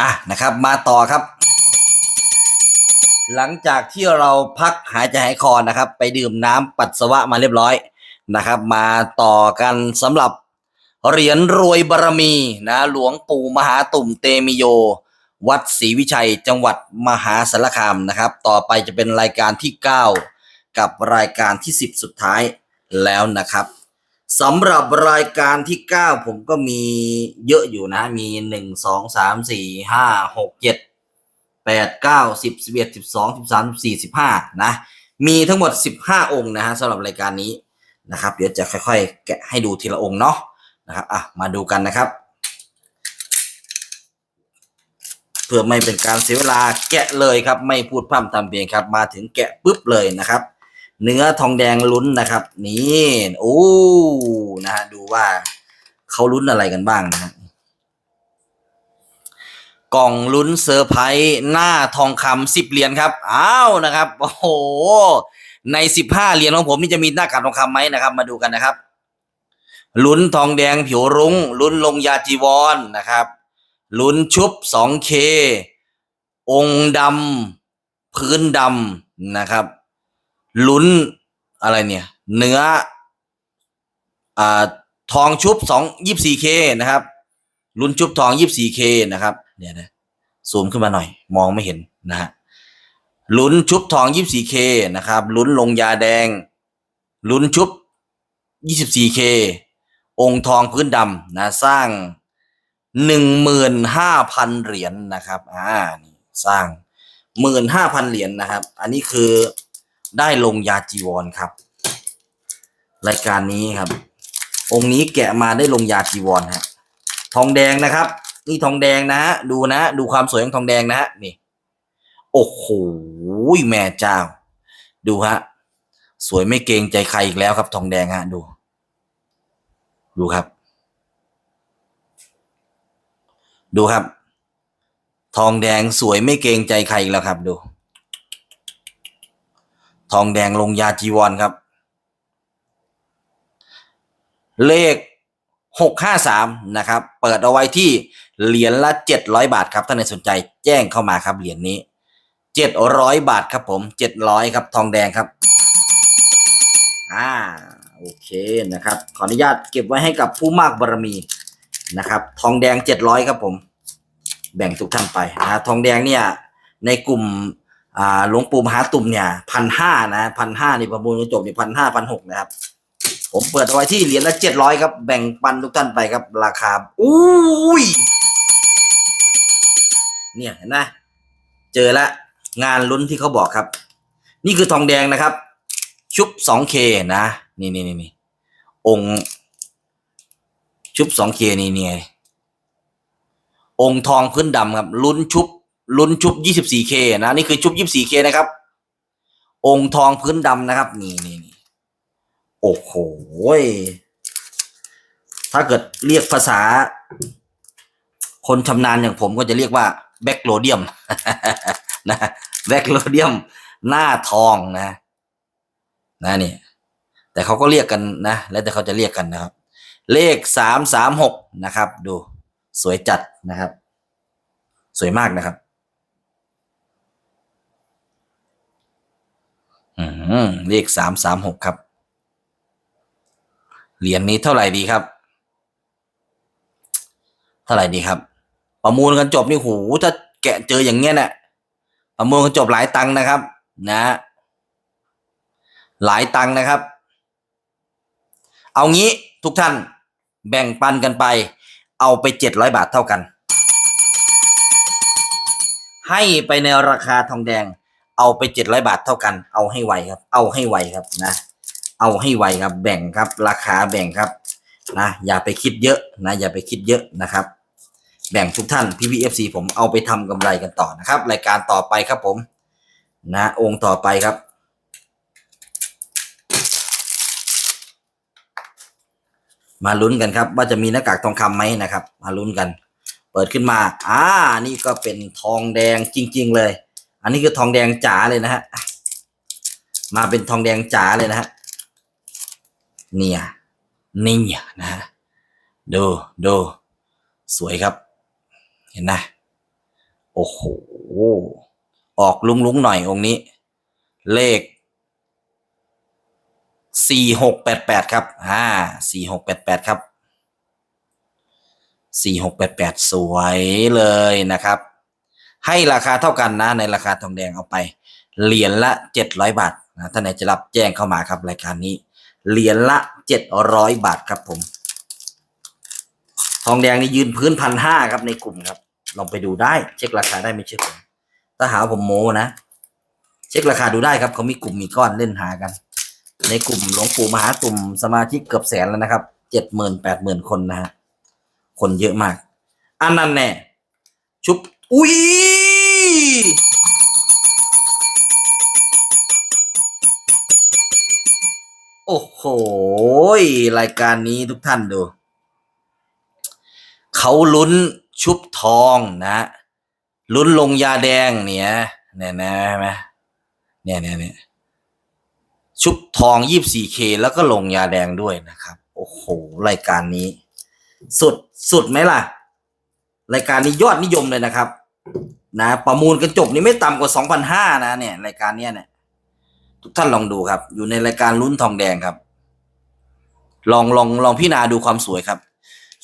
อะนะครับมาต่อครับ หลังจากที่เราพักหายใจหายคอนะครับ ไปดื่มน้ำปัสสาวะมาเรียบร้อยนะครับ มาต่อกันสำหรับเหรียญรวยบารมีนะหลวงปู่มหาตุ่มเตมิโย วัดศรีวิชัยจังหวัดมหาสารคามนะครับ ต่อไปจะเป็นรายการที่ 9 กับรายการที่ 10 สุดท้ายแล้วนะครับ สำหรับรายการที่ 9 ผมก็มีเยอะอยู่นะ มี 1 2 3 4 5 6 7 8 9 10 11 12 13 14 15 นะ มีทั้งหมด 15 องค์นะฮะสำหรับรายการนี้นะครับ เดี๋ยวจะค่อยๆ แกะให้ดูทีละองค์เนาะนะครับอะมาดูกันนะครับ เพื่อไม่เป็นการเสียเวลาแกะเลยครับ ไม่พูดพร่ำทำเพลงครับ มาถึงแกะปุ๊บเลยนะครับ เนื้อทองแดงลุ้นนะครับ นี่โอ้นะฮะดูว่าเขาลุ้นอะไรกันบ้างนะฮะกล่องลุ้นเซอร์ไพรส์หน้าทองคำสิบเหรียญครับอ้าวนะครับ โอ้โห ในสิบห้าเหรียญของผมนี่จะมีหน้ากากทองคำไหมนะครับ มาดูกันนะครับลุ้นทองแดงผิวรุง้งลุ้นลงยาจีวรนนะครับลุ้นชุบ 2K องค์ดำพื้นดำนะครับ ลุ้นอะไรเนี่ย เนื้ออ่าทองชุบสองยี่สี่เคนะครับลุ้นชุบทองยี่สี่เคนะครับ เนี่ยนะซูมขึ้นมาหน่อย มองไม่เห็นนะฮะลุ้นชุบทองยี่สี่เคนะครับลุ้นลงยาแดงลุ้นชุบยี่สิบสี่เคองค์ทองพื้นดำนะสร้างหนึ่งหมื่นห้าพันเหรียญนะครับอ่านี่สร้างหมื่นห้าพันเหรียญนะครับ อันนี้คือ ได้ลงยาจีวรครับ รายการนี้ครับ องค์นี้แกะมาได้ลงยาจีวรฮะทองแดงนะครับ นี่ทองแดงนะฮะดูนะ ดูความสวยของทองแดงนะฮะนี่ โอ้โหแม่เจ้า ดูฮะสวยไม่เกรงใจใครอีกแล้วครับ ทองแดงฮะดู ดูครับ ดูครับ ทองแดงสวยไม่เกรงใจใครอีกแล้วครับ ดู ทองแดงลงยาจีวรครับ เลขหกห้าสามนะครับ เปิดเอาไว้ที่เหรียญละเจ็ดร้อยบาทครับท่านใดสนใจแจ้งเข้ามาครับเหรียญนี้เจ็ดร้อยบาทครับผมเจ็ดร้อยครับ ทองแดงครับ อ่า โอเคนะครับ ขออนุญาตเก็บไว้ให้กับผู้มากบารมีนะครับ ทองแดงเจ็ดร้อยครับผม แบ่งทุกท่านไปนะทองแดงเนี่ยในกลุ่ม อ่าหลวงปู่มหาตุ่มเนี่ยพันห้านะพันห้านี่ประมูลจบเนี่ยพันห้าพันหกนะครับ ผมเปิดเอาไว้ที่เหรียญละเจ็ดร้อยครับ แบ่งปันทุกท่านไปครับ ราคาอุ้ยเนี่ยเห็นไหมเจอละงานลุ้นที่เขาบอกครับ นี่คือทองแดงนะครับ ชุบสองเคนะนี่นี่นี่นี่องค์ชุบสองเคนี่นี่ไงองค์ทองพื้นดำครับลุ้นชุบ ลุ้นชุบ 24K นะนี่คือชุบ 24K นะครับ องค์ทองพื้นดำนะครับ นี่นี่นโอ้โหถ้าเกิดเรียกภาษา คนชำนาญอย่างผมก็จะเรียกว่าแบ็กโลเดียมนะแบ็กโลเดียมหน้าทองนะ นะนี่ แต่เขาก็เรียกกันนะ แล้วแต่เขาจะเรียกกันนะครับ เลขสามสามหกนะครับ ดูสวยจัดนะครับ สวยมากนะครับ อืม เลขสามสามหกครับ เหรียญนี้เท่าไหร่ดีครับ เท่าไหร่ดีครับ ประมูลกันจบนี่หูถ้าแกะเจออย่างเงี้ยนี่ยประมูลกันจบหลายตังค์นะครับ นะ หลายตังค์นะครับ เอางี้ทุกท่านแบ่งปันกันไป เอาไปเจ็ดร้อยบาทเท่ากัน ให้ไปในราคาทองแดง เอาไปเจ็ดร้อยบาทเท่ากัน เอาให้ไวครับ เอาให้ไวครับนะ เอาให้ไวครับ แบ่งครับ ราคาแบ่งครับนะ อย่าไปคิดเยอะนะ อย่าไปคิดเยอะนะครับ แบ่งทุกท่าน PPFC ผมเอาไปทำกำไรกันต่อนะครับ รายการต่อไปครับผม นะ องค์ต่อไปครับ มาลุ้นกันครับ ว่าจะมีหน้ากากทองคำไหมนะครับ มาลุ้นกัน เปิดขึ้นมา อ่า นี่ก็เป็นทองแดงจริง ๆ เลย อันนี้คือทองแดงจ๋าเลยนะฮะ มาเป็นทองแดงจ๋าเลยนะฮะ เนี่ยนี่นะฮะ ดูดูสวยครับ เห็นนะ โอ้โห ออกลุงลุงๆหน่อยองค์นี้ เลขสี่หกแปดแปดครับอ่าสี่หกแปดแปดครับสี่หกแปดแปดสวยเลยนะครับ ให้ราคาเท่ากันนะ ในราคาทองแดงเอาไป เหรียญละเจ็ดร้อยบาทนะท่านไหนจะรับแจ้งเข้ามาครับรายการนี้ เหรียญละเจ็ดร้อยบาทครับผม ทองแดงนี่ยืนพื้นพันห้าครับในกลุ่มครับ ลองไปดูได้เช็คราคาได้ไม่เชื่อผมถ้าหาผมโมนะ เช็คราคาดูได้ครับเขามีกลุ่มมีก้อนเล่นหากัน ในกลุ่มหลวงปู่มหากลุ่มสมาชิกเกือบแสนแล้วนะครับเจ็ดหมื่นแปดหมื่นคนนะฮะคนเยอะมากอันนั้นแน่ชุบอุ้ย โอ้โหรายการนี้ทุกท่านดู เขาลุ้นชุบทองนะลุ้นลงยาแดงเนี่ยเนี่ยนะเนไหมเนี่ยเนี่ยเนี่ยชุบทองยี่สี่เคแล้วก็ลงยาแดงด้วยนะครับ โอ้โห รายการนี้ สุดสุดไหมล่ะ รายการนี้ยอดนิยมเลยนะครับ นะ ประมูลกันจบนี่ไม่ต่ำกว่าสองพันห้านะเนี่ย รายการเนี้ยเนี่ยทุกท่านลองดูครับ อยู่ในรายการลุ้นทองแดงครับ ลองลองลองพี่นาดูความสวยครับ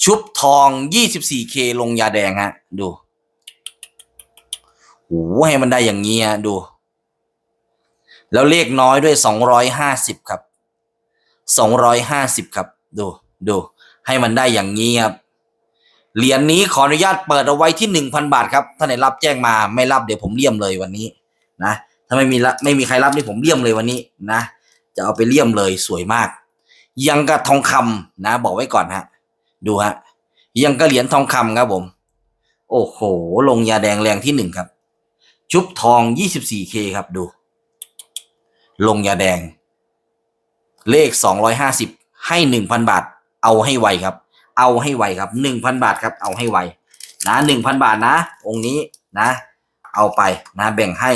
ชุบทอง 24K ลงยาแดงฮะ ดูโอ้โหให้มันได้อย่างนี้ฮะดู แล้วเลขน้อยด้วย 250 ครับ 250 ครับ ดูดูให้มันได้อย่างนี้ครับเหรียญนี้ขออนุญาตเปิดเอาไว้ที่1,000บาทครับ ถ้าไหนรับแจ้งมาไม่รับเดี๋ยวผมเลี่ยมเลยวันนี้นะ ถ้าไม่มีไม่มีใครรับนี่ผมเลี่ยมเลยวันนี้นะ จะเอาไปเลี่ยมเลยสวยมาก ยังกับทองคำนะ บอกไว้ก่อนฮะ ดูฮะ ยังกระเหรียญทองคำครับผม โอ้โห ลงยาแดงแรงที่หนึ่งครับ ชุบทอง 24K ครับดู ลงยาแดง เลข 250 ให้ 1,000 บาท เอาให้ไวครับ เอาให้ไวครับ 1,000 บาทครับ เอาให้ไว นะ 1,000 บาทนะ องค์นี้นะ เอาไปนะ แบ่งให้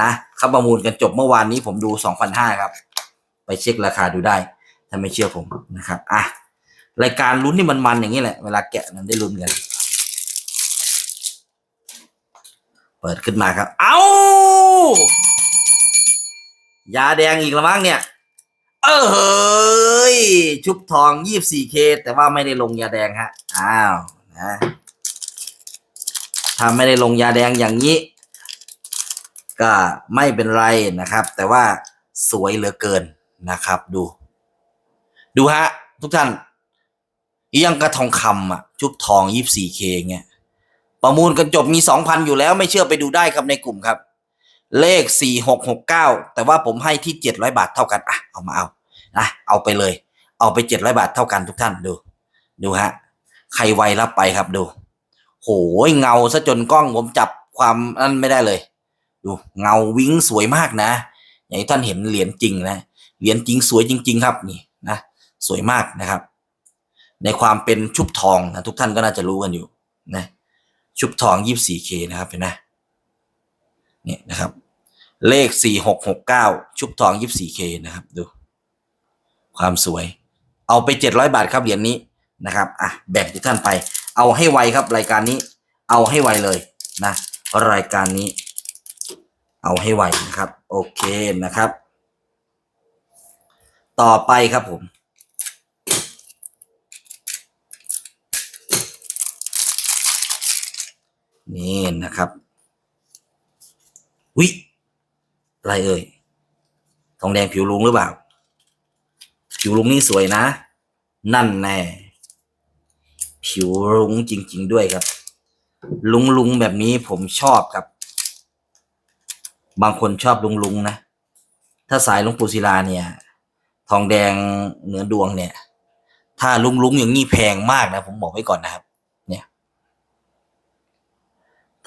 นะเขาประมูลกันจบเมื่อวานนี้ผมดู 2,500 ครับ ไปเช็คราคาดูได้ ถ้าไม่เชื่อผมนะครับอะรายการลุ้นนี่มันมันอย่างนี้แหละ เวลาแกะมันได้ลุ้นกัน เปิดขึ้นมาครับ เอา้ายาแดงอีกแล้วมั้งเนี่ย เออเฮ้ย ชุบทอง 24K แต่ว่าไม่ได้ลงยาแดงฮะ อ้าวนะถ้าไม่ได้ลงยาแดงอย่างนี้ ก็ไม่เป็นไรนะครับ แต่ว่าสวยเหลือเกินนะครับ ดู ดูฮะ ทุกท่านยังกระทองคำอะ ชุบทอง 24K เงี้ยประมูลกันจบมี 2,000 อยู่แล้วไม่เชื่อไปดูได้ครับในกลุ่มครับ เลข 4669 แต่ว่าผมให้ที่ 700 บาทเท่ากัน อะ เอามาเอานะเอาไปเลย เอาไป 700 บาทเท่ากันทุกท่านดู ดูฮะ ใครไวรับไปครับดู โหยเงาซะจนกล้องผมจับความนั่นไม่ได้เลย ดูเงาวิ้งสวยมากนะ อย่างที่ท่านเห็นเหรียญจริงนะเหรียญจริงสวยจริง ๆ ครับนี่นะ สวยมากนะครับ ในความเป็นชุบทองนะทุกท่านก็น่าจะรู้กันอยู่นะชุบทอง 24K นะครับเห็นไหมเนี่ยนะครับ เลข 4669 ชุบทอง 24K นะครับดู ความสวย เอาไป 700 บาทครับเหรียญนี้นะครับอะแบ่งทุกท่านไป เอาให้ไวครับรายการนี้ เอาให้ไวเลยนะรายการนี้ เอาให้ไวนะครับ โอเคนะครับ ต่อไปครับผม นี่นะครับวิอะไรเอ่ยทองแดงผิวลุงหรือเปล่า ผิวลุงนี่สวยนะ นั่นแน่ผิวลุงจริง ๆ ด้วยครับ ลุงลุงแบบนี้ผมชอบครับ บางคนชอบลุงลุงนะ ถ้าสายลุงปูศิลาเนี่ย ทองแดงเหนือดวงเนี่ย ถ้าลุงลุงอย่างนี้แพงมากนะ ผมบอกไว้ก่อนนะครับ เนี่ย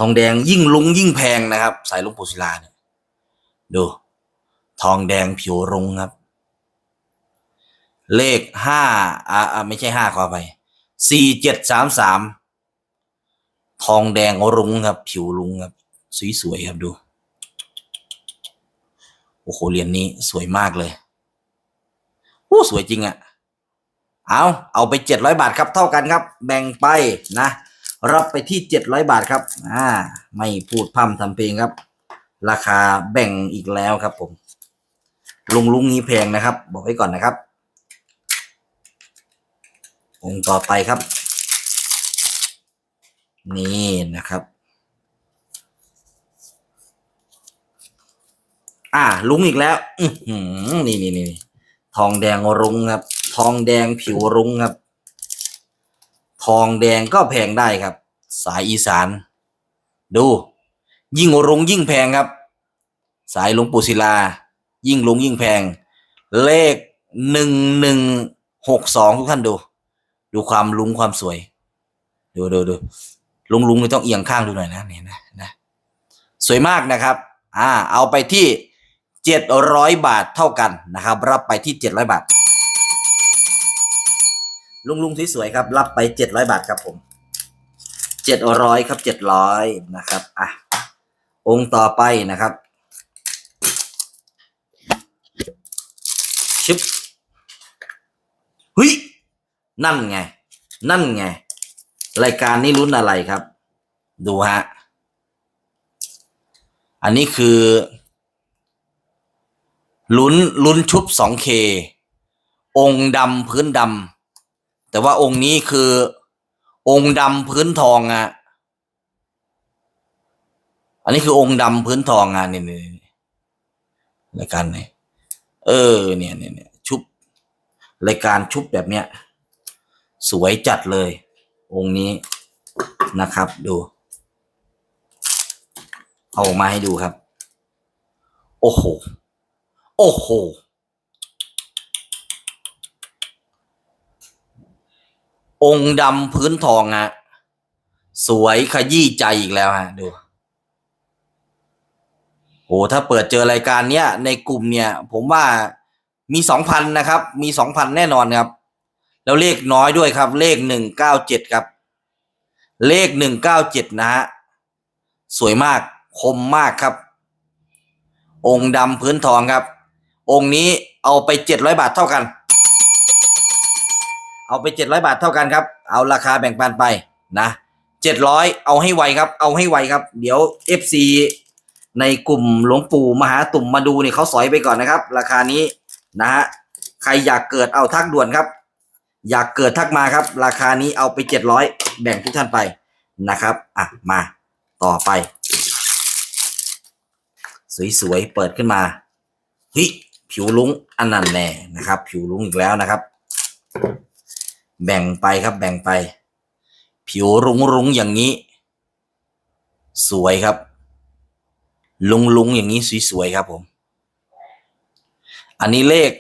ทองแดงยิ่งลุงยิ่งแพงนะครับ สายลุงปูศิลาเนี่ยดู ทองแดงผิวรุงครับ เลขห้าอ่าไม่ใช่ห้าขอไปสี่เจ็ดสามสามทองแดงรุ้งครับ ผิวรุ้งครับสวยๆครับดูโอ้โหเหรียญนี้สวยมากเลยโอ้สวยจริงอะ่ะเอาเอาไปเจ็ดร้อยบาทครับเท่ากันครับ แบ่งไปนะ รับไปที่เจ็ดร้อยบาทครับอ่าไม่พูดพร่ำทำเพลงครับ ราคาแบ่งอีกแล้วครับผม ลุงลุงนี้แพงนะครับ บอกไว้ก่อนนะครับ องค์ต่อไปครับ นี่นะครับอ่าลุงอีกแล้ว อืนี่นี่นี่ทองแดงรุ้งครับ ทองแดงผิวรุ้งครับ ทองแดงก็แพงได้ครับ สายอีสาน ดู ยิ่งรุ้งยิ่งแพงครับ สายหลวงปู่ศิลา ยิ่งลุงยิ่งแพง เลขหนึ่งหนึ่งหกสองทุกท่านดู ดูความลุงความสวย ดูดูดูลุงลุงไม่ต้องเอียงข้างดูหน่อยนะนี่นะนะสวยมากนะครับ อ่า เอาไปที่เจ็ดร้อยบาทเท่ากันนะครับ รับไปที่เจ็ดร้อยบาท ลุงลุงสวยๆครับ รับไปเจ็ดร้อยบาทครับผมเจ็ดร้อยครับเจ็ดร้อยนะครับอะองค์ต่อไปนะครับชึบเฮ้ยนั่นไง นั่นไง รายการนี้ลุ้นอะไรครับ ดูฮะ อันนี้คือลุ้นลุ้นชุบ 2K องค์ดำพื้นดำ แต่ว่าองค์นี้คือองค์ดำพื้นทองอะอันนี้คือองค์ดำพื้นทองอะนี่นี่นี่รายการไหนเออ เนี่ยเนี่ยเนี่ยชุบรายการชุบแบบเนี้ย สวยจัดเลย องค์นี้นะครับ ดู เอาออกมาให้ดูครับ โอ้โห โอ้โห องค์ดำพื้นทองอะสวยขยี้ใจอีกแล้วฮะดูโหถ้าเปิดเจอรายการเนี้ยในกลุ่มเนี่ย ผมว่ามีสองพันนะครับ มีสองพันแน่นอนครับ แล้วเลขน้อยด้วยครับ เลขหนึ่งเก้าเจ็ดครับ เลขหนึ่งเก้าเจ็ดนะฮะสวยมากคมมากครับ องค์ดำพื้นทองครับ องค์นี้เอาไปเจ็ดร้อยบาทเท่ากัน เอาไปเจ็ดร้อยบาทเท่ากันครับ เอาราคาแบ่งปันไปนะเจ็ดร้อยเอาให้ไวครับ เอาให้ไวครับ เดี๋ยวเอฟซีในกลุ่มหลวงปู่มหาตุ่มมาดูนี่เขาสอยไปก่อนนะครับ ราคานี้นะฮะใครอยากเกิดเอาทักด่วนครับ อยากเกิดทักมาครับ ราคานี้เอาไปเจ็ดร้อยแบ่งทุกท่านไปนะครับอะมาต่อไป สวยๆเปิดขึ้นมาเฮ้ยผิวลุงอันนั้นแน่นะครับ ผิวลุงอีกแล้วนะครับ แบ่งไปครับแบ่งไป ผิวรุ้งรุ้งๆอย่างนี้ สวยครับ ลุงลุงๆอย่างนี้สวยๆครับผม อันนี้เลข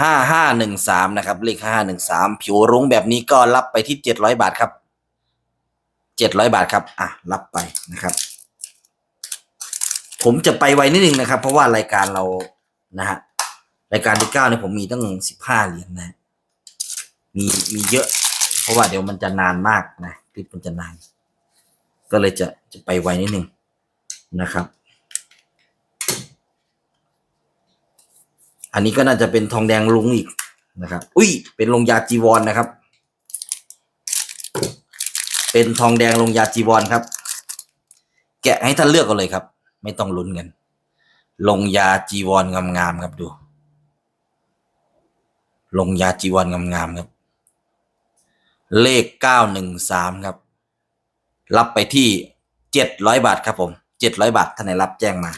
ห้าห้าหนึ่งสามนะครับ เลขห้าหนึ่งสามผิวรุ้งแบบนี้ก็รับไปที่เจ็ดร้อยบาทครับเจ็ดร้อยบาทครับอะรับไปนะครับ ผมจะไปไวนิดนึงนะครับ เพราะว่ารายการเรานะฮะรายการที่เก้าเนี่ยผมมีตั้งสิบห้าเหรียญนะ มีมีเยอะ เพราะว่าเดี๋ยวมันจะนานมากนะคลิปมันจะนาน ก็เลยจะจะไปไวนิดนึงนะครับ อันนี้ก็น่าจะเป็นทองแดงลุงอีกนะครับ อุ้ย เป็นลงยาจีวรนนะครับ เป็นทองแดงลงยาจีวรครับ แกะให้ท่านเลือกกันเลยครับ ไม่ต้องลุ้นกัน ลงยาจีวรงามๆครับดู ลงยาจีวรงามๆครับ เลขเก้าหนึ่งสามครับ รับไปที่เจ็ดร้อยบาทครับผมเจ็ดร้อยบาทท่านไหนรับแจ้งมา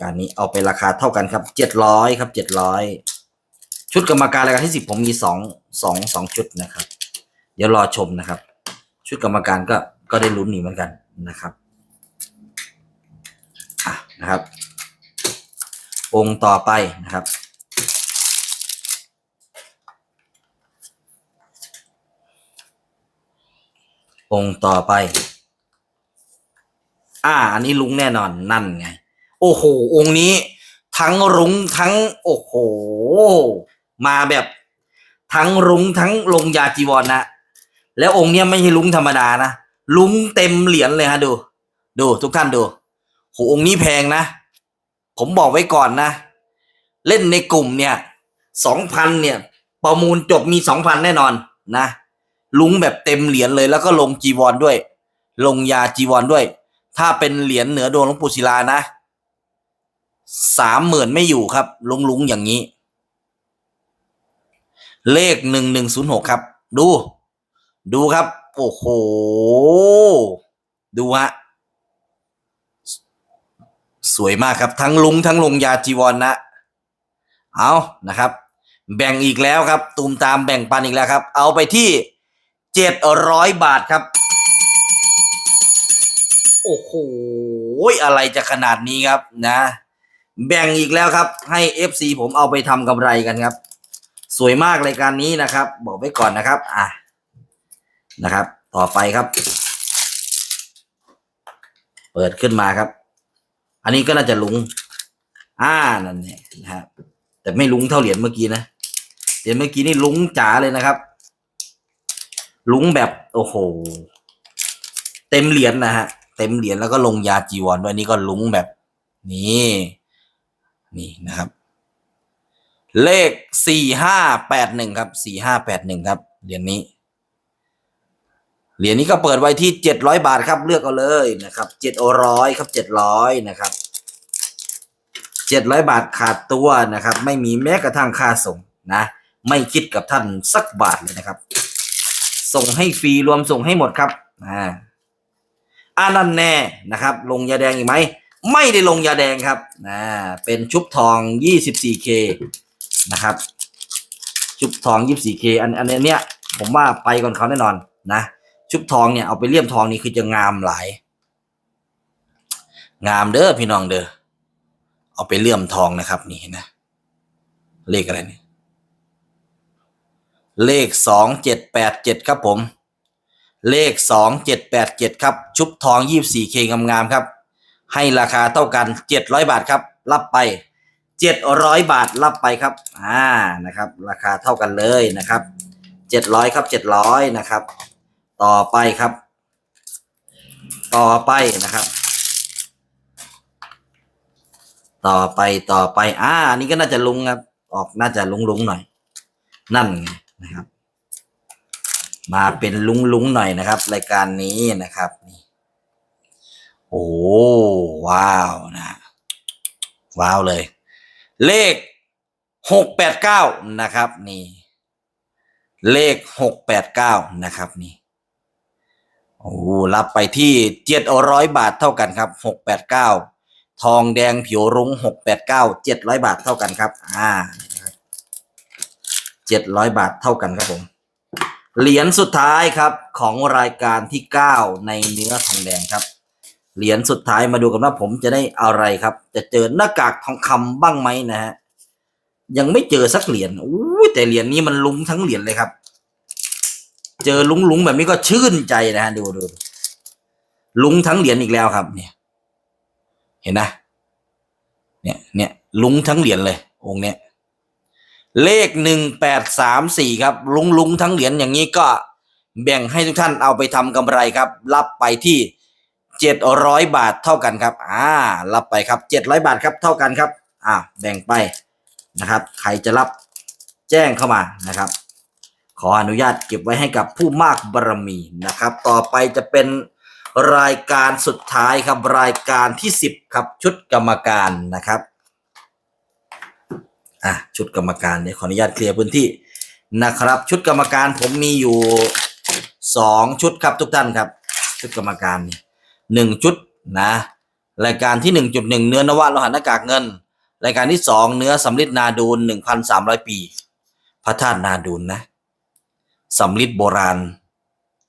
การนี้เอาไปราคาเท่ากันครับเจ็ดร้อยครับเจ็ดร้อยชุดกรรมการรายการที่สิบผมมีสองสองสองชุดนะครับ เดี๋ยวรอชมนะครับ ชุดกรรมการก็ก็ได้ลุ้นอีเหมือนกันนะครับอะนะครับองค์ต่อไปนะครับ องค์ต่อไป อ่า อันนี้ลุงแน่นอนนั่นไง โอ้โห องค์นี้ ทั้งรุ้งทั้ง โอ้โห มาแบบ ทั้งรุ้งทั้งลงยาจีวรนนะแล้วองค์เนี้ยไม่ใช่ลุงธรรมดานะลุงเต็มเหรียญเลยฮะดู ดูทุกท่านดูโหองค์นี้แพงนะ ผมบอกไว้ก่อนนะ เล่นในกลุ่มเนี่ยสองพันเนี่ย ประมูลจบมีสองพันแน่นอนนะ ลุงแบบเต็มเหรียญเลยแล้วก็ลงจีวรด้วย ลงยาจีวรด้วย ถ้าเป็นเหรียญเหนือดวงหลวงปู่ศิลานะสามหมื่นไม่อยู่ครับลุงลุงอย่างนี้ เลขหนึ่งหนึ่งศูนย์หกครับ ดู ดูครับ โอ้โห ดูฮะสวยมากครับ ทั้งลุงทั้งลงยาจีวรนะเอานะครับ แบ่งอีกแล้วครับ ตูมตามแบ่งปันอีกแล้วครับ เอาไปที่ เจ็ดร้อยบาทครับ โอ้โหอะไรจะขนาดนี้ครับนะ แบ่งอีกแล้วครับ ให้ FC ผมเอาไปทำกำไรกันครับ สวยมากรายการนี้นะครับ บอกไว้ก่อนนะครับ อะนะครับ ต่อไปครับ เปิดขึ้นมาครับ อันนี้ก็น่าจะลุง อ่านั่นเนี่ยนะครับแต่ไม่ลุงเท่าเหรียญเมื่อกี้นะเหรียญเมื่อกี้นี่ลุงจ๋าเลยนะครับ ลุงแบบโอ้โห เต็มเหรียญนะฮะ เต็มเหรียญแล้วก็ลงยาจีวรด้วยนี่ก็ลุงแบบนี้นี่นะครับ เลขสี่ห้าแปดหนึ่งครับสี่ห้าแปดหนึ่งครับเหรียญนี้เหรียญนี้ก็เปิดไว้ที่เจ็ดร้อยบาทครับ เลือกเอาเลยนะครับเจ็ดร้อยครับเจ็ดร้อยนะครับเจ็ดร้อยบาทขาดตัวนะครับ ไม่มีแม้กระทั่งค่าส่งนะ ไม่คิดกับท่านสักบาทเลยนะครับ ส่งให้ฟรีรวมส่งให้หมดครับอ่าอานั่นแน่นะครับ ลงยาแดงอีกไหมไม่ได้ลงยาแดงครับอ่าเป็นชุบทอง 24K นะครับ ชุบทอง 24K อันอันเนี้ยผมว่าไปก่อนเขาแน่นอนนะชุบทองเนี่ยเอาไปเลี่ยมทองนี่คือจะงามหลาย งามเด้อพี่น้องเด้อเอาไปเลี่ยมทองนะครับนี่นะเลขอะไรเนี่ย เลขสองเจ็ดแปดเจ็ดครับผม เลขสองเจ็ดแปดเจ็ดครับ ชุบทองยี่สี่เคงามๆครับ ให้ราคาเท่ากันเจ็ดร้อยบาทครับ รับไปเจ็ดร้อยบาทรับไปครับ อ่านะครับ ราคาเท่ากันเลยนะครับเจ็ดร้อยครับเจ็ดร้อยนะครับ ต่อไปครับ ต่อไปนะครับ ต่อไปต่อไป อ่านนี้ก็น่าจะลุงครับ ออกน่าจะลุงลุงหน่อย นั่นไง นะครับ มาเป็นลุงลุงๆหน่อยนะครับ รายการนี้นะครับนี่โอ้ว้าวนะ ว้าวเลย เลขหกแปดเก้านะครับ นี่ เลขหกแปดเก้านะครับ นี่โอ้รับไปที่เจ็ดร้อยบาทเท่ากันครับหกแปดเก้าทองแดงผิวรุ้งหกแปดเก้าเจ็ดร้อยบาทเท่ากันครับ อ่า เจ็ดร้อยบาทเท่ากันครับผม เหรียญสุดท้ายครับของรายการที่เก้าในเนื้อทองแดงครับ เหรียญสุดท้ายมาดูกันว่าผมจะได้อะไรครับ จะเจอหน้ากากทองคำบ้างไหมนะฮะยังไม่เจอสักเหรียญอู้แต่เหรียญนี้มันลุ้งทั้งเหรียญเลยครับ เจอลุงลุงๆแบบนี้ก็ชื่นใจนะฮะดูดูลุงทั้งเหรียญอีกแล้วครับ เนี่ย เห็นนะเนี่ยเนี่ยลุงทั้งเหรียญเลย องค์เนี้ย เลขหนึ่งแปดสามสี่ครับ ลุงลุงทั้งเหรียญอย่างนี้ก็แบ่งให้ทุกท่านเอาไปทำกำไรครับ รับไปที่เจ็ดร้อยบาทเท่ากันครับ อ่า รับไปครับเจ็ดร้อยบาทครับเท่ากันครับ อ่า แบ่งไปนะครับ ใครจะรับแจ้งเข้ามานะครับ ขออนุญาตเก็บไว้ให้กับผู้มากบารมีนะครับ ต่อไปจะเป็นรายการสุดท้ายครับรายการที่สิบครับชุดกรรมการนะครับ อะชุดกรรมการเดี๋ยขออนุญาตเคลียร์พื้นที่นะครับ ชุดกรรมการผมมีอยู่สองชุดครับทุกท่านครับ ชุดกรรมการนี่หนึ่งชุดนะรายการที่หนึ่งจุดหนึ่งเนื้อนวะโลหะหน้ากากเงิน รายการที่สองเนื้อสำลิดนาดูนหนึ่งพันสามร้อยปี พระธาตุนาดูนนะสำลิดโบราณ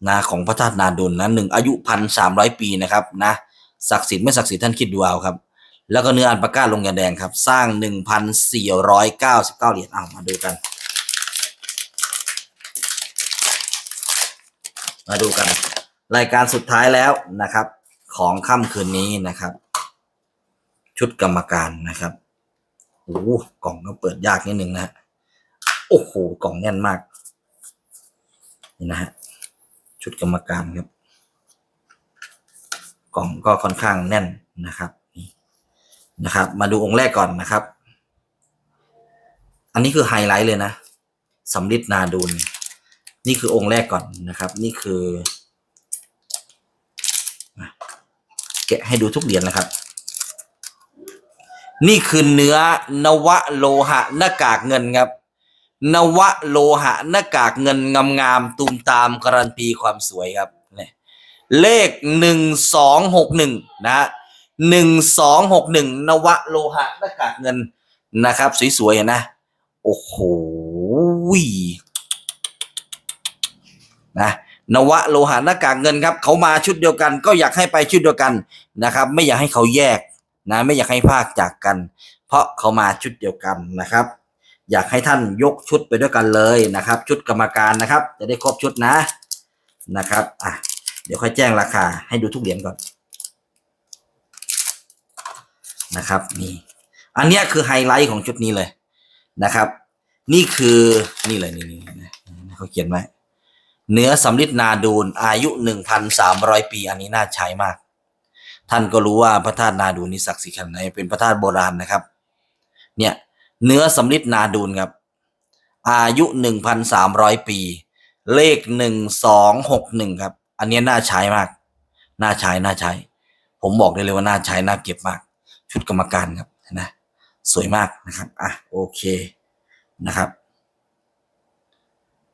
นะของพระธาตุนาดูนนะหนึ่งอายุพันสามร้อยปีนะครับนะศักดิ์สิทธิ์ไม่ศักดิ์สิทธิ์ท่านคิดดูเอาครับ แล้วก็เนื้ออันปาก้าลงยาแดงครับ สร้างหนึ่งพันสี่ร้อยเก้าสิบเก้าเหรียญเอามาดูกัน มาดูกัน รายการสุดท้ายแล้วนะครับ ของค่ำคืนนี้นะครับ ชุดกรรมการนะครับโอ้โหกล่องก็เปิดยากนิดนึงนะฮะโอ้โหกล่องแน่นมาก นี่นะฮะชุดกรรมการครับ กล่องก็ค่อนข้างแน่นนะครับ นะครับ มาดูองค์แรกก่อนนะครับ อันนี้คือไฮไลท์เลยนะสำลิดนาดูนนี่คือองค์แรกก่อนนะครับ นี่คือแกะให้ดูทุกเหรียญนะครับ นี่คือเนื้อนวะโลหะหน้ากากเงินครับ นวะโลหะหน้ากากเงินงามๆตูมตามการันตีความสวยครับเนี่ยเลขหนึ่งสองหกหนึ่งนะฮะ หนึ่งสองหกหนึ่งนวะโลหะหน้ากากเงินนะครับ สวยๆนะ โอ้โหนะนวะโลหะหน้ากากเงินครับเขามาชุดเดียวกัน ก็อยากให้ไปชุดเดียวกันนะครับ ไม่อยากให้เขาแยกนะไม่อยากให้ภาคจากกัน เพราะเขามาชุดเดียวกันนะครับ อยากให้ท่านยกชุดไปด้วยกันเลยนะครับ ชุดกรรมการนะครับ จะได้ครบชุดนะนะครับอะเดี๋ยวค่อยแจ้งราคาให้ดูทุกเหรียญก่อน นะครับนี่อันเนี้ยคือไฮไลท์ของชุดนี้เลยนะครับ นี่คือนี่เลยนี่นี่เขาเขียนไว้เนื้อสำลิดนาดูนอายุหนึ่งพันสามร้อยปี อันนี้น่าใช้มาก ท่านก็รู้ว่าพระธาตุนาดูนนี่ศักดิ์สิทธิ์ขนาดไหนเป็นพระธาตุโบราณนะครับ เนี่ยเนื้อสำลิดนาดูนครับ อายุหนึ่งพันสามร้อยปี เลขหนึ่งสองหกหนึ่งครับ อันเนี้ยน่าใช้มาก น่าใช้น่าใช้ ผมบอกได้เลยว่าน่าใช้น่าเก็บมาก ชุดกรรมการครับเห็นะสวยมากนะครับอะโอเคนะครับ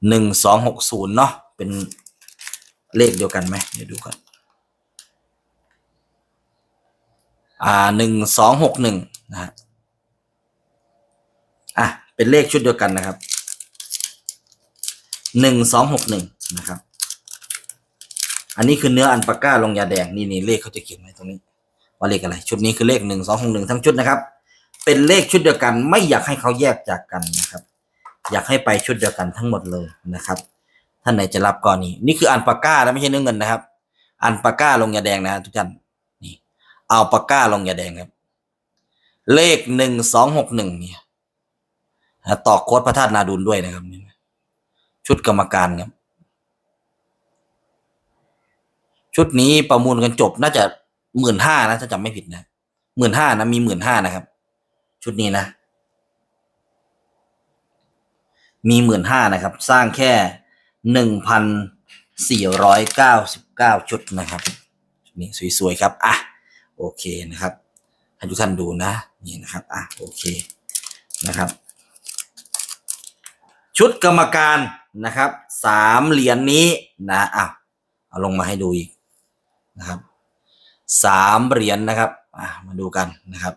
หนึ่งสองหกศูนย์เนาะเป็นเลขเดียวกันไหมเดี๋ยวดูก่อนอ่าหนึ่งสองหกหนึ่งนะฮะอะเป็นเลขชุดเดียวกันนะครับหนึ่งสองหกหนึ่งนะครับ อันนี้คือเนื้ออันปาก้าลงยาแดงนี่นี่เลขเขาจะเขียนไว้ตรงนี้ ว่าเลขอะไร ชุดนี้คือเลขหนึ่งสองหกหนึ่งทั้งชุดนะครับ เป็นเลขชุดเดียวกัน ไม่อยากให้เขาแยกจากกันนะครับ อยากให้ไปชุดเดียวกันทั้งหมดเลยนะครับ ท่านไหนจะรับก่อนนี่นี่คืออันปาก้านะไม่ใช่เนื้อเงินนะครับ อันปาก้าลงยาแดงนะทุกท่านนี่เอาปาก้าลงยาแดงครับ เลขหนึ่งสองหกหนึ่งเนี่ยต่อโค้ดพระธาตุนาดุลด้วยนะครับชุดกรรมการครับชุดนี้ประมูลกันจบน่าจะ หมื่นห้านะถ้าจำไม่ผิดนะหมื่นห้านะมีหมื่นห้านะครับ ชุดนี้นะ มีหมื่นห้านะครับ สร้างแค่หนึ่งพันสี่ร้อยเก้าสิบเก้าชุดนะครับชุดนี้สวยๆครับอะโอเคนะครับให้ทุกท่านดูนะนี่นะครับอะโอเคนะครับ ชุดกรรมการนะครับสามเหรียญนนี้นะอะเอาลงมาให้ดูอีกนะครับ สามเหรียญนนะครับมาดูกันนะครับ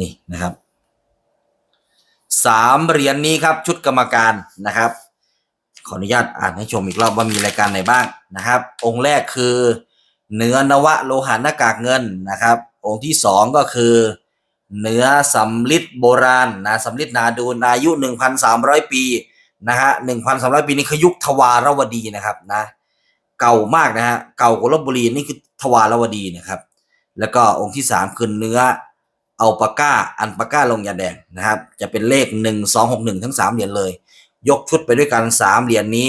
นี่นะครับสามเหรียญนนี้ครับชุดกรรมการนะครับ ขออนุญาตอ่านให้ชมอีกรอบว่ามีรายการไหนบ้างนะครับ องค์แรกคือเนื้อนวะโลหะหน้ากากเงินนะครับ องค์ที่สองก็คือ เนื้อสำลิดโบราณนะสำลิดนาดูนอายุหนึ่งพันสามร้อยปี นะฮะหนึ่งพันสามร้อยปีนี่คือยุคทวารวดีนะครับนะเก่ามากนะฮะเก่ากว่าลบบุรีนี่คือทวารวดีนะครับ แล้วก็องค์ที่สามคือเนื้อเอัลปาก้าอันปาก้าลงยาแดงนะครับ จะเป็นเลขหนึ่งสองหกหนึ่งทั้งสามเหรียญเลย ยกชุดไปด้วยกันสามเหรียญนี้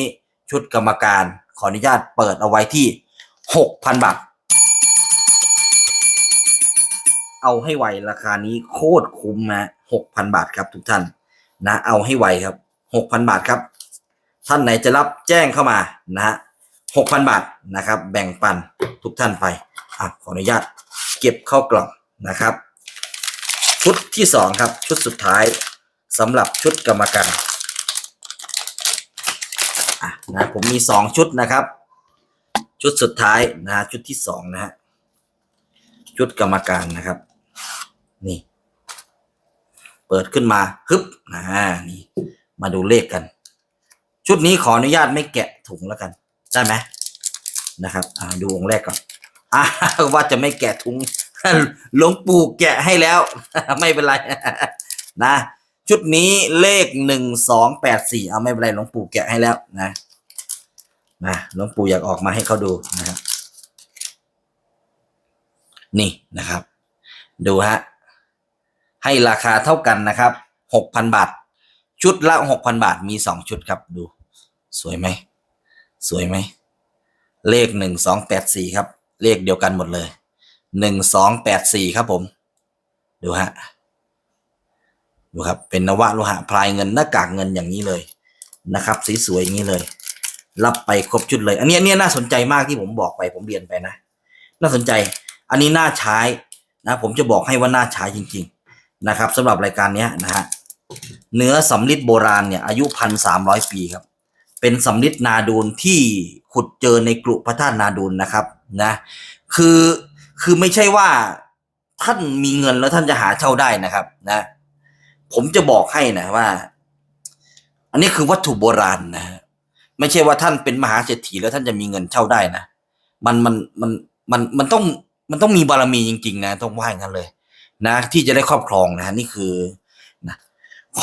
ชุดกรรมการขออนุญาตเปิดเอาไว้ที่หกพันบาทเอาให้ไวราคานี้โคตรคุ้มนะหกพันบาทครับทุกท่านนะเอาให้ไวครับ หกพันบาทครับ ท่านไหนจะรับแจ้งเข้ามานะฮะหกพันบาทนะครับ แบ่งปันทุกท่านไปอะขออนุญาตเก็บเข้ากล่องนะครับ ชุดที่สองครับชุดสุดท้ายสำหรับชุดกรรมการอะนะผมมีสองชุดนะครับ ชุดสุดท้ายนะฮะชุดที่สองนะฮะชุดกรรมการนะครับ นี่ เปิดขึ้นมาฮึบนะนี่ มาดูเลขกัน ชุดนี้ขออนุญาตไม่แกะถุงแล้วกัน ได้ไหมนะครับดูองค์แรกก่อนอว่าจะไม่แกะถุงหลวงปู่แกะให้แล้ว ไม่เป็นไรนะ ชุดนี้เลขหนึ่งสองแปดสี่เอาไม่เป็นไรหลวงปู่แกะให้แล้วนะนะหลวงปู่อยากออกมาให้เขาดูนะครับนี่นะครับ ดูฮะให้ราคาเท่ากันนะครับหกพันบาท ชุดละหกพันบาทมีสองชุดครับดู สวยไหม สวยไหม เลขหนึ่งสองแปดสี่ครับ เลขเดียวกันหมดเลยหนึ่งสองแปดสี่ครับผม ดูฮะ ดูครับ เป็นนวะโลหะพลายเงินหน้ากากเงินอย่างนี้เลยนะครับสีสวยๆอย่างนี้เลย รับไปครบชุดเลย อันนี้อันนี้น่าสนใจมากที่ผมบอกไป ผมเรียนไปนะ น่าสนใจ อันนี้น่าใช้นะ ผมจะบอกให้ว่าน่าใช้จริง ๆ นะครับสำหรับรายการนี้นะฮะ เนื้อสำลิดโบราณเนี่ยอายุพันสามร้อยปีครับ เป็นสำลิดนาดูนที่ขุดเจอในกรุพระธาตุนาดูนนะครับนะคือคือไม่ใช่ว่าท่านมีเงินแล้วท่านจะหาเช่าได้นะครับนะ ผมจะบอกให้นะว่า อันนี้คือวัตถุโบราณนะฮะไม่ใช่ว่าท่านเป็นมหาเศรษฐีแล้วท่านจะมีเงินเช่าได้นะมันมันมันมันมันต้องมันต้องมีบารมีจริง ๆ นะ ต้องว่าอย่างนั้นเลย นะ ที่จะได้ครอบครองนะนี่คือ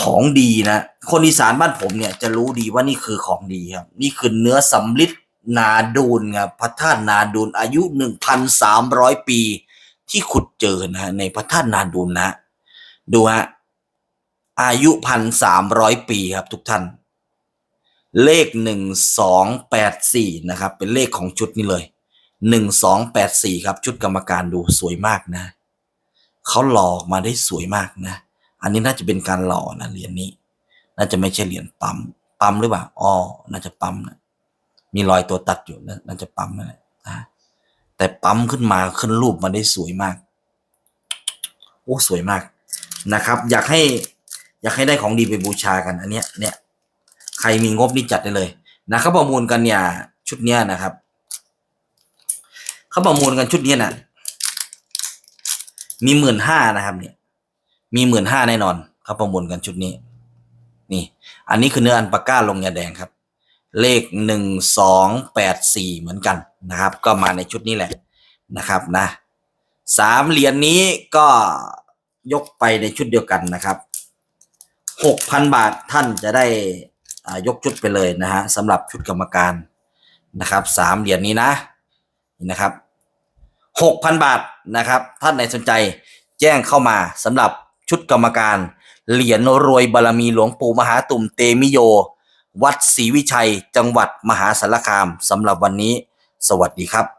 ของดีนะคนอีสานบ้านผมเนี่ยจะรู้ดีว่านี่คือของดีครับ นี่คือเนื้อสำลิดนาดูนครับพระธาตุนาดูนอายุหนึ่งพันสามร้อยปี ที่ขุดเจอนะในพระธาตุนาดูนนะ ดูฮะอายุพันสามร้อยปีครับทุกท่าน เลขหนึ่งสองแปดสี่นะครับ เป็นเลขของชุดนี้เลยหนึ่งสองแปดสี่ครับ ชุดกรรมการดูสวยมากนะ เขาหลอกมาได้สวยมากนะ อันนี้น่าจะเป็นการหล่อนะเหรียญนี้ น่าจะไม่ใช่เหรียญปั๊ม ปั๊มหรือเปล่าอ๋อน่าจะปั๊มนะ มีรอยตัวตัดอยู่น่าจะปั๊มนั่นแหละนะแต่ปั๊มขึ้นมาขึ้นรูปมาได้สวยมาก โอ้สวยมากนะครับ อยากให้อยากให้ได้ของดีไปบูชากันอันเนี้ยเนี่ย ใครมีงบนี่จัดได้เลยนะเขาประมูลกันเนี่ย ชุดเนี้ยนะครับเขาประมูลกันชุดเนี้ยนะมีหมื่นห้านะครับเนี่ย มีหมื่นห้าแน่นอนเขาประมูลกันชุดนี้ นี่ อันนี้คือเนื้ออันปาก้าลงยาแดงครับ เลขหนึ่งสองแปดสี่เหมือนกันนะครับ ก็มาในชุดนี้แหละนะครับนะสามเหรียญนี้ก็ยกไปในชุดเดียวกันนะครับหกพันบาทท่านจะได้ยกชุดไปเลยนะฮะสำหรับชุดกรรมการนะครับสามเหรียญนี้นะนี่นะครับหกพันบาทนะครับ ท่านไหนสนใจแจ้งเข้ามาสำหรับ ชุดกรรมการ เหรียญรวยบารมีหลวงปู่มหาตุ่มเตมิโย วัดศรีวิชัย จังหวัดมหาสารคามสำหรับวันนี้ สวัสดีครับ